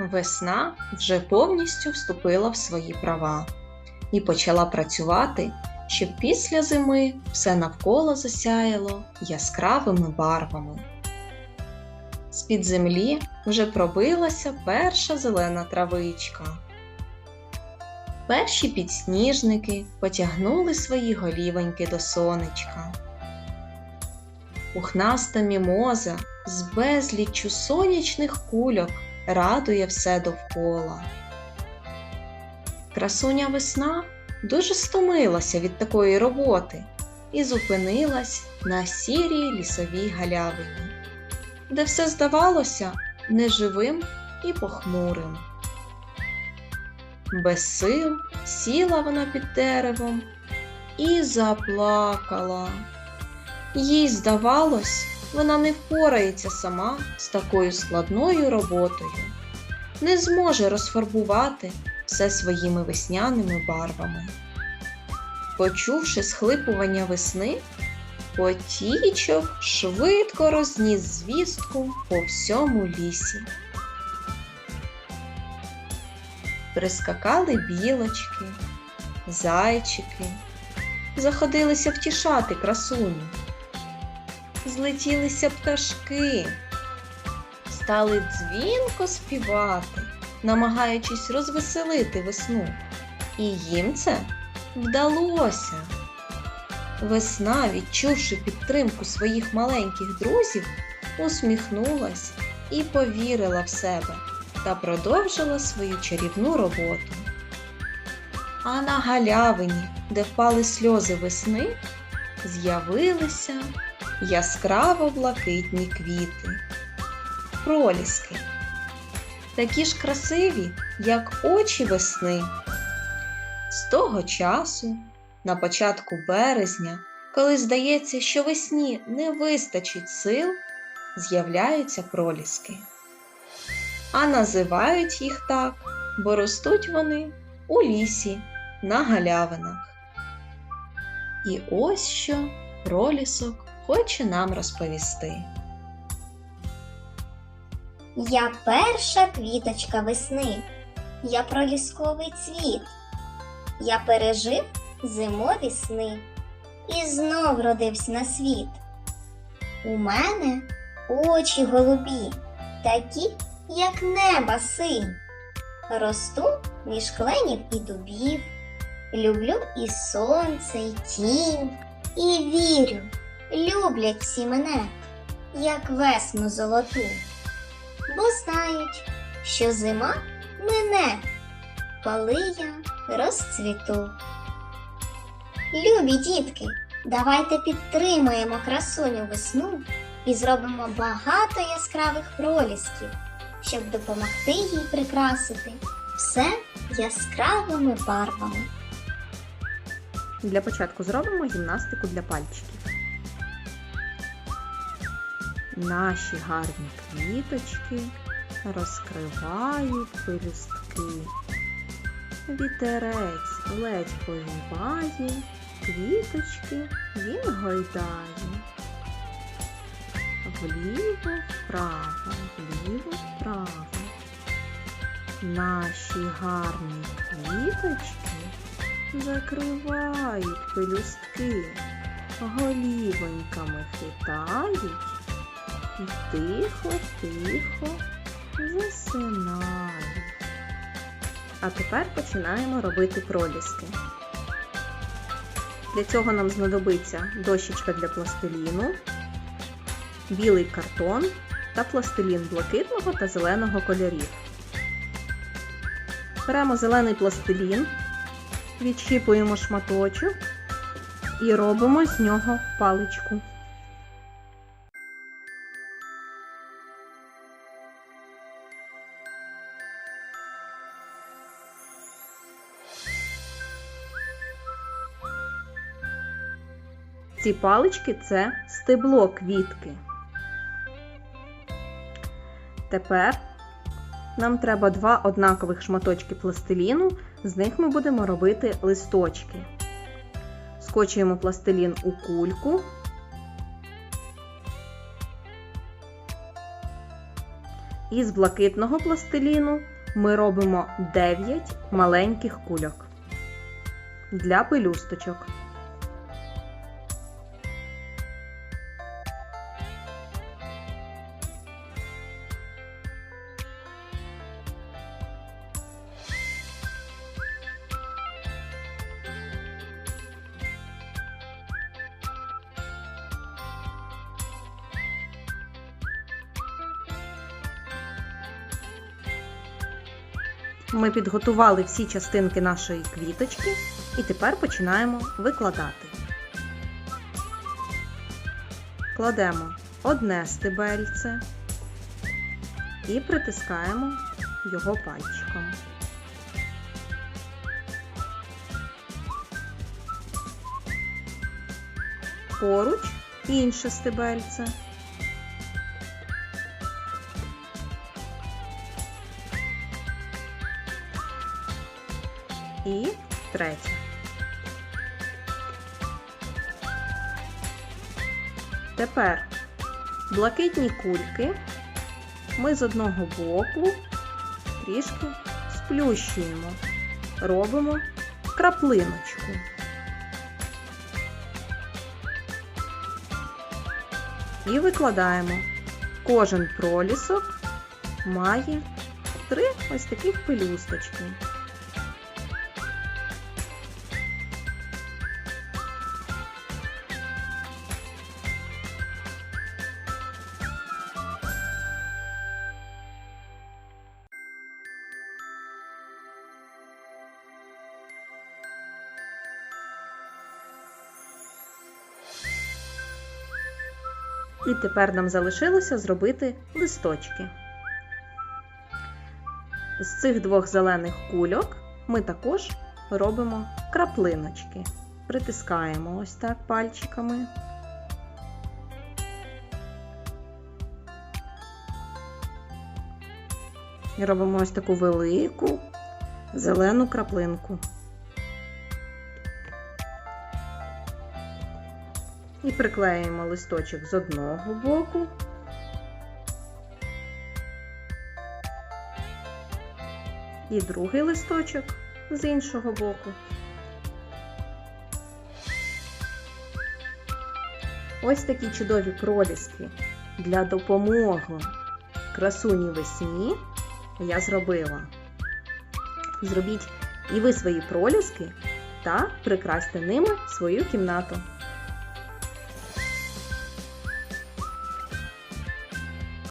Весна вже повністю вступила в свої права і почала працювати, щоб після зими все навколо засяяло яскравими барвами. З-під землі вже пробилася перша зелена травичка. Перші підсніжники потягнули свої голівоньки до сонечка. Пухнаста мімоза з безліччю сонячних кульок радує все довкола. Красуня весна дуже стомилася від такої роботи і зупинилась на сірій лісовій галявині, де все здавалося неживим і похмурим. Без сил сіла вона під деревом і заплакала. Їй здавалось, вона не впорається сама з такою складною роботою, не зможе розфарбувати все своїми весняними барвами. Почувши схлипування весни, потічок швидко розніс звістку по всьому лісі. Прискакали білочки, зайчики, заходилися втішати красуню злетілися пташки, стали дзвінко співати, намагаючись розвеселити весну. І їм це вдалося. Весна, відчувши підтримку своїх маленьких друзів, усміхнулась і повірила в себе та продовжила свою чарівну роботу. А на галявині, де впали сльози весни, з'явилися яскраво блакитні квіти, проліски, такі ж красиві, як очі весни. З того часу, на початку березня, коли здається, що весні не вистачить сил, з'являються проліски. А називають їх так, бо ростуть вони у лісі на галявинах. І ось що пролісок хоче нам розповісти. Я перша квіточка весни, я пролісковий цвіт. Я пережив зимові сни і знов родився на світ. У мене очі голубі, такі, як неба синь. Росту між кленів і дубів, люблю і сонце, і тінь, і вірю, люблять всі мене, як весну золоту, бо знають, що зима мине, коли я розцвіту. Любі дітки, давайте підтримаємо красуню весну і зробимо багато яскравих пролісків, щоб допомогти їй прикрасити все яскравими барвами. Для початку зробимо гімнастику для пальчиків. Наші гарні квіточки розкривають пелюстки. Вітерець ледь повіває, квіточки він гойдає. Вліво, вправо, вліво, вправо. Наші гарні квіточки закривають пелюстки, голівоньками хитають і тихо-тихо засинають. А тепер починаємо робити проліски. Для цього нам знадобиться дощечка для пластиліну, білий картон та пластилін блакитного та зеленого кольорів. Беремо зелений пластилін, відщіпуємо шматочок і робимо з нього паличку. Ці палички це стебло квітки. Тепер нам треба два однакових шматочки пластиліну, з них ми будемо робити листочки. Скочуємо пластилін у кульку. Із блакитного пластиліну ми робимо 9 маленьких кульок для пелюсточок. Ми підготували всі частинки нашої квіточки і тепер починаємо викладати. Кладемо одне стебельце і притискаємо його пальчиком. Поруч інше стебельце. І третє. Тепер блакитні кульки ми з одного боку трішки сплющуємо, робимо краплиночку. І викладаємо. Кожен пролісок має три ось таких пелюсточки. І тепер нам залишилося зробити листочки. З цих двох зелених кульок ми також робимо краплиночки. Притискаємо ось так пальчиками. І робимо ось таку велику зелену краплинку. І приклеїмо листочок з одного боку. І другий листочок з іншого боку. Ось такі чудові проліски для допомоги красуні весні я зробила. Зробіть і ви свої проліски та прикрасьте ними свою кімнату.